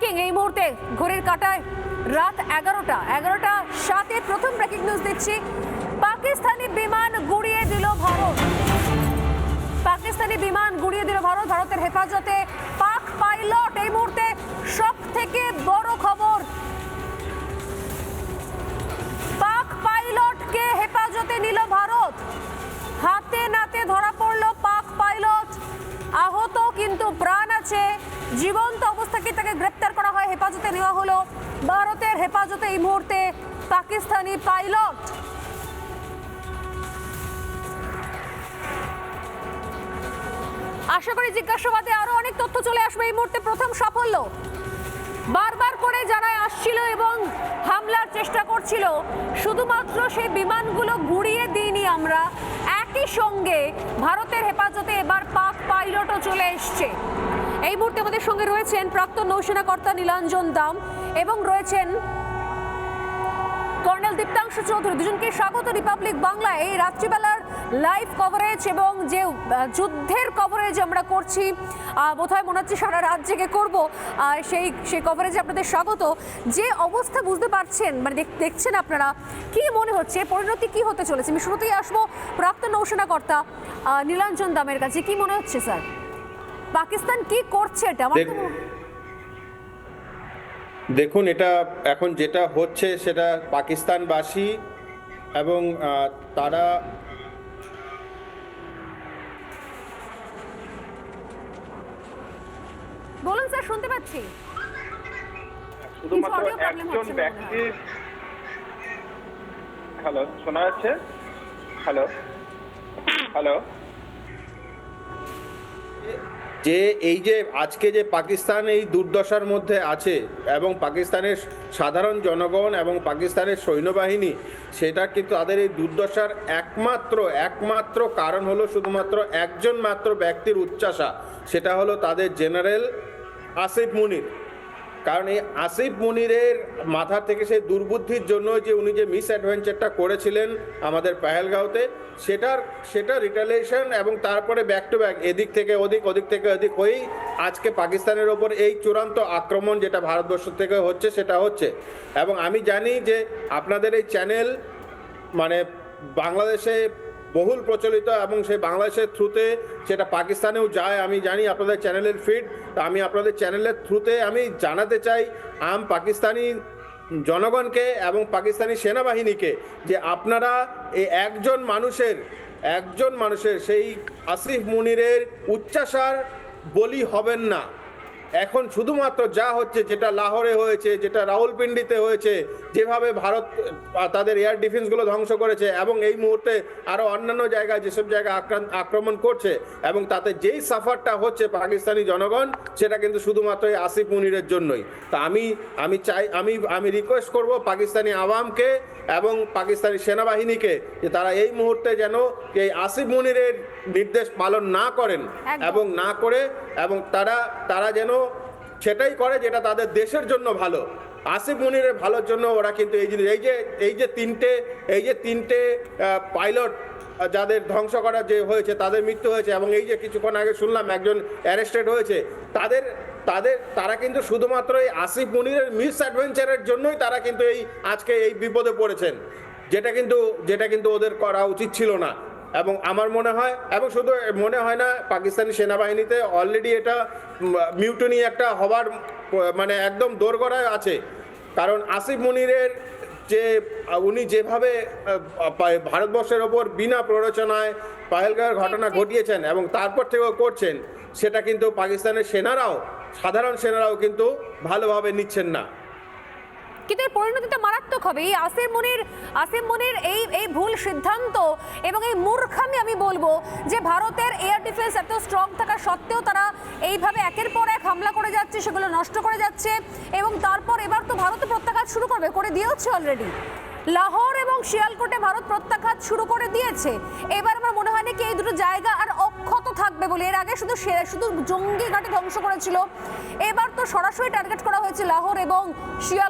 Breaking এই মুহূর্তে ঘড়ির কাটায় রাত এগারোটা। এগারোটা সাতে প্রথম ব্রেকিং নিউজ দিচ্ছি পাকিস্তানি বিমান গুড়িয়ে দিল ভারত। পাকিস্তানি বিমান গুড়িয়ে দিল ভারত। ভারতের হেফাজতে পাক পাইলট এই মুহূর্তে সব থেকে বড় খবর। পাক পাইলটকে হেফাজতে নিল ভারত। হাতে নাতে ধরা পড়ল পাক পাইলট। আহত কিন্তু প্রাণ আছে। জীবন্ত অবস্থাকে তাকে গ্রেপ্তার করা হয়। হেফাজতে নেওয়া হলো ভারতের হেফাজতে এই মুহূর্তে পাকিস্তানি পাইলট। আশা করি জিজ্ঞাসাবাদে আরও অনেক তথ্য চলে আসবে। এই মুহূর্তে প্রথম সাফল্য বারবার করে জানায় আসছিল এবং হামলার চেষ্টা করছিল। শুধুমাত্র সেই বিমানগুলো ঘুরিয়ে দিইনি আমরা। একই সঙ্গে ভারতের হেফাজতে এবার পাক পাইলটও চলে এসছে। এই মুহূর্তে আমাদের সঙ্গে রয়েছেন প্রাক্তন নৌসেনা কর্তা নীলাঞ্জন দাম এবং রয়েছেন কর্নেল দীপ্তাংশু চৌধুরী। দুজনকে স্বাগত রিপাবলিক বাংলায়। এই রাত্রিবেলার লাইভ কভারেজ এবং যে যুদ্ধের কভারেজ আমরা করছি বোধহয় মনে হচ্ছে সারা রাত জেগে করব সেই সেই কভারেজে আপনাদের স্বাগত। যে অবস্থা বুঝতে পারছেন মানে দেখছেন আপনারা, কি মনে হচ্ছে, পরিণতি কি হতে চলেছে? আমি শুরুতেই আসব প্রাক্তন নৌসেনা কর্তা নীলাঞ্জন দামের কাছে। কি মনে হচ্ছে, স্যার? পাকিস্তান কি করছে এটা? আমার তো দেখ- দেখুন এটা এখন যেটা হচ্ছে সেটা পাকিস্তানবাসী এবং তারা বলুন স্যার শুনতে পাচ্ছি। শুধুমাত্র একজন হচ্ছে। ব্যক্তি হ্যালো শোনা যাচ্ছে? Hello hello. যে এই যে আজকে যে পাকিস্তান এই দুর্দশার মধ্যে আছে এবং পাকিস্তানের সাধারণ জনগণ এবং পাকিস্তানের সৈন্যবাহিনী সেটা কিন্তু তাদের এই দুর্দশার একমাত্র একমাত্র কারণ হলো শুধুমাত্র একজন মাত্র ব্যক্তির উচ্চাসা সেটা হলো তাদের জেনারেল আসিফ মুনির। কারণ এই আসিফ মুনিরের মাথা থেকে সেই দুর্বুদ্ধির জন্য যে উনি যে মিস অ্যাডভেঞ্চারটা করেছিলেন আমাদের পেহেলগাঁওতে, সেটার, সেটা রিটালিয়েশন এবং তারপরে ব্যাক টু ব্যাক এদিক থেকে ওদিক ওদিক থেকে ওদিক হয়েই আজকে পাকিস্তানের ওপর এই চূড়ান্ত আক্রমণ যেটা ভারতবর্ষ থেকে হচ্ছে, সেটা হচ্ছে। এবং আমি জানি যে আপনাদের এই চ্যানেল মানে বাংলাদেশে বহুল প্রচলিত এবং সেই বাংলাদেশের থ্রুতে সেটা পাকিস্তানেও যায়, আমি জানি আপনাদের চ্যানেলের ফিড তা আমি আপনাদের চ্যানেলের থ্রুতে আমি জানাতে চাই আম পাকিস্তানি জনগণকে এবং পাকিস্তানি সেনাবাহিনীকে যে আপনারা এই একজন মানুষের একজন মানুষের সেই আসিফ মুনিরের উচ্চাসার বলি হবেন না। এখন শুধুমাত্র যা হচ্ছে যেটা লাহোরে হয়েছে যেটা রাহুলপিন্ডিতে হয়েছে যেভাবে ভারত তাদের এয়ার ডিফেন্সগুলো ধ্বংস করেছে এবং এই মুহূর্তে আরও অন্যান্য জায়গায় যেসব জায়গায় আক্রান্ত আক্রমণ করছে এবং তাতে যেই সাফারটা হচ্ছে পাকিস্তানি জনগণ সেটা কিন্তু শুধুমাত্র এই আসিফ মুনিরের জন্যই। তা আমি আমি চাই আমি আমি রিকোয়েস্ট করব পাকিস্তানি আওয়ামকে এবং পাকিস্তানি সেনাবাহিনীকে যে তারা এই মুহূর্তে যেন এই আসিফ মুনিরের নির্দেশ পালন না করেন এবং না করে এবং তারা তারা যেন সেটাই করে যেটা তাদের দেশের জন্য ভালো। আসিফ মুনিরের ভালোর জন্য ওরা কিন্তু এই জিনিস এই যে এই যে তিনটে, এই যে তিনটে পাইলট যাদের ধ্বংস করা যে হয়েছে, তাদের মৃত্যু হয়েছে এবং এই যে কিছুক্ষণ আগে শুনলাম একজন অ্যারেস্টেড হয়েছে, তাদের তাদের, তারা কিন্তু শুধুমাত্র এই আসিফ মুনিরের মিস অ্যাডভেঞ্চারের জন্যই তারা কিন্তু এই, আজকে এই বিপদে পড়েছেন। যেটা কিন্তু যেটা কিন্তু ওদের করা উচিত ছিল না। এবং আমার মনে হয় এবং শুধু মনে হয় না পাকিস্তানি সেনাবাহিনীতে অলরেডি এটা মিউটনি একটা হবার মানে একদম দোরগড়ায় আছে। কারণ আসিফ মনিরের যে উনি যেভাবে ভারতবর্ষের ওপর বিনা প্ররোচনায় পাহেলগাঁওয়ের ঘটনা ঘটিয়েছেন এবং তারপর থেকেও করছেন সেটা কিন্তু পাকিস্তানের সেনারাও সাধারণ সেনারাও কিন্তু ভালোভাবে নিচ্ছেন না। কিন্তু এর পরিণতিটা মারাত্মক হবে। এই আসিম মনির আসিম মনির এই এই ভুল সিদ্ধান্ত এবং এই মূর্খামি আমি বলব যে ভারতের এয়ার ডিফেন্স এত স্ট্রং থাকা সত্ত্বেও তারা এইভাবে একের পর এক হামলা করে যাচ্ছে, সেগুলো নষ্ট করে যাচ্ছে এবং তারপর এবার তো ভারত প্রত্যাঘাত শুরু করবে, করে দিয়েছে অলরেডি লাহোর এবং শিয়ালকোটে ভারত প্রত্যাঘাত শুরু করে দিয়েছে। এবার আমার মনে হয় না কি এই দুটো জায়গা আর অক্ষত থাকবে বলে। এর আগে শুধু শুধু জঙ্গি ঘাটে ধ্বংস করেছিল। এবার তো সরাসরি টার্গেট করা হয়েছে লাহোর এবং শিয়ালকোট।